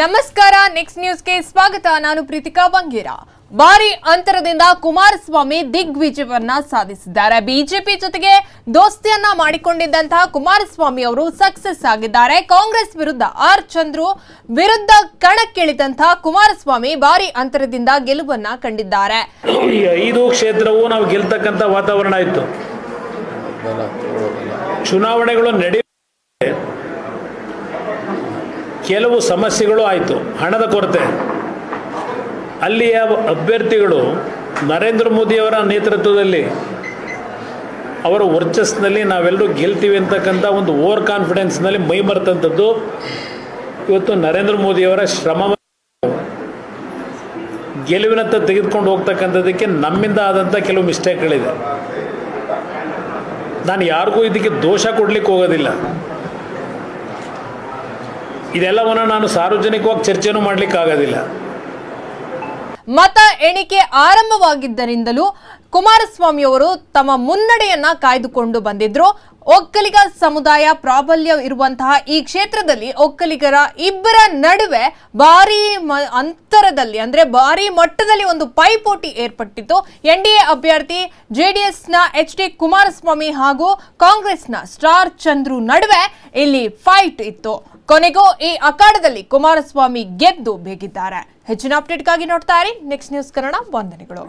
ನಮಸ್ಕಾರ ನೆಕ್ಸ್ಟ್ ನ್ಯೂಸ್ಗೆ ಸ್ವಾಗತ. ನಾನು ಪ್ರೀತಿಕಾ ಬಂಗೇರ. ಭಾರಿ ಅಂತರದಿಂದ ಕುಮಾರಸ್ವಾಮಿ ದಿಗ್ವಿಜಯವನ್ನ ಸಾಧಿಸಿದ್ದಾರೆ. ಬಿಜೆಪಿ ಜೊತೆಗೆ ದೋಸ್ತಿಯನ್ನ ಮಾಡಿಕೊಂಡಿದ್ದಂತಹ ಕುಮಾರಸ್ವಾಮಿ ಅವರು ಸಕ್ಸಸ್ ಆಗಿದ್ದಾರೆ. ಕಾಂಗ್ರೆಸ್ ವಿರುದ್ಧ ಆರ್ ಚಂದ್ರು ವಿರುದ್ಧ ಕಣಕ್ಕಿಳಿದಂತಹ ಕುಮಾರಸ್ವಾಮಿ ಭಾರಿ ಅಂತರದಿಂದ ಗೆಲುವನ್ನ ಕಂಡಿದ್ದಾರೆ. ಈ ಐದು ಕ್ಷೇತ್ರವು ನಾವು ಗೆಲ್ತಕ್ಕಂಥ ವಾತಾವರಣ ಇತ್ತು. ಚುನಾವಣೆಗಳು ನಡೆ ಕೆಲವು ಸಮಸ್ಯೆಗಳು ಆಯಿತು, ಹಣದ ಕೊರತೆ. ಅಲ್ಲಿಯ ಅಭ್ಯರ್ಥಿಗಳು ನರೇಂದ್ರ ಮೋದಿಯವರ ನೇತೃತ್ವದಲ್ಲಿ ಅವರ ವರ್ಚಸ್ನಲ್ಲಿ ನಾವೆಲ್ಲರೂ ಗೆಲ್ತೀವಿ ಅಂತಕ್ಕಂಥ ಒಂದು ಓವರ್ ಕಾನ್ಫಿಡೆನ್ಸ್ನಲ್ಲಿ ಮೈ ಮರೆತಂಥದ್ದು ಇವತ್ತು ನರೇಂದ್ರ ಮೋದಿಯವರ ಶ್ರಮ ಗೆಲುವಿನತ್ತ ತೆಗೆದುಕೊಂಡು ಹೋಗ್ತಕ್ಕಂಥದ್ದಕ್ಕೆ ನಮ್ಮಿಂದ ಆದಂಥ ಕೆಲವು ಮಿಸ್ಟೇಕ್ಗಳಿದೆ. ನಾನು ಯಾರಿಗೂ ಇದಕ್ಕೆ ದೋಷ ಕೊಡ್ಲಿಕ್ಕೆ ಹೋಗೋದಿಲ್ಲ. ಇದೆಲ್ಲವನ್ನು ನಾನು ಸಾರ್ವಜನಿಕವಾಗಿ ಚರ್ಚೆನೂ ಮಾಡ್ಲಿಕ್ಕೆ ಆಗೋದಿಲ್ಲ ಮತ ಎಣಿಕೆ ಆರಂಭವಾಗಿದ್ದರಿಂದಲೂ ಕುಮಾರಸ್ವಾಮಿ ಅವರು ತಮ್ಮ ಮುನ್ನಡೆಯನ್ನ ಕಾಯ್ದುಕೊಂಡು ಬಂದಿದ್ರು. ಒಕ್ಕಲಿಗ ಸಮುದಾಯ ಪ್ರಾಬಲ್ಯ ಇರುವಂತಹ ಈ ಕ್ಷೇತ್ರದಲ್ಲಿ ಒಕ್ಕಲಿಗರ ಇಬ್ಬರ ನಡುವೆ ಭಾರಿ ಅಂತರದಲ್ಲಿ ಅಂದ್ರೆ ಭಾರಿ ಮಟ್ಟದಲ್ಲಿ ಒಂದು ಪೈಪೋಟಿ ಏರ್ಪಟ್ಟಿತ್ತು. ಎನ್ ಡಿ ಎ ಅಭ್ಯರ್ಥಿ ಜೆಡಿಎಸ್ನ ಎಚ್ ಡಿ ಕುಮಾರಸ್ವಾಮಿ ಹಾಗೂ ಕಾಂಗ್ರೆಸ್ನ ಸ್ಟಾರ್ ಚಂದ್ರು ನಡುವೆ ಇಲ್ಲಿ ಫೈಟ್ ಇತ್ತು. ಕೊನೆಗೂ ಈ ಅಖಾಡದಲ್ಲಿ ಕುಮಾರಸ್ವಾಮಿ ಗೆದ್ದು ಬೇಗಿದ್ದಾರೆ ಹೆಚ್ಚಿನ ಅಪ್ಡೇಟ್ಗಾಗಿ ನೋಡ್ತಾ ಇರಿ. ನೆಕ್ಸ್ಟ್ ನ್ಯೂಸ್ ಕನ್ನಡ ವಂದನೆಗಳು.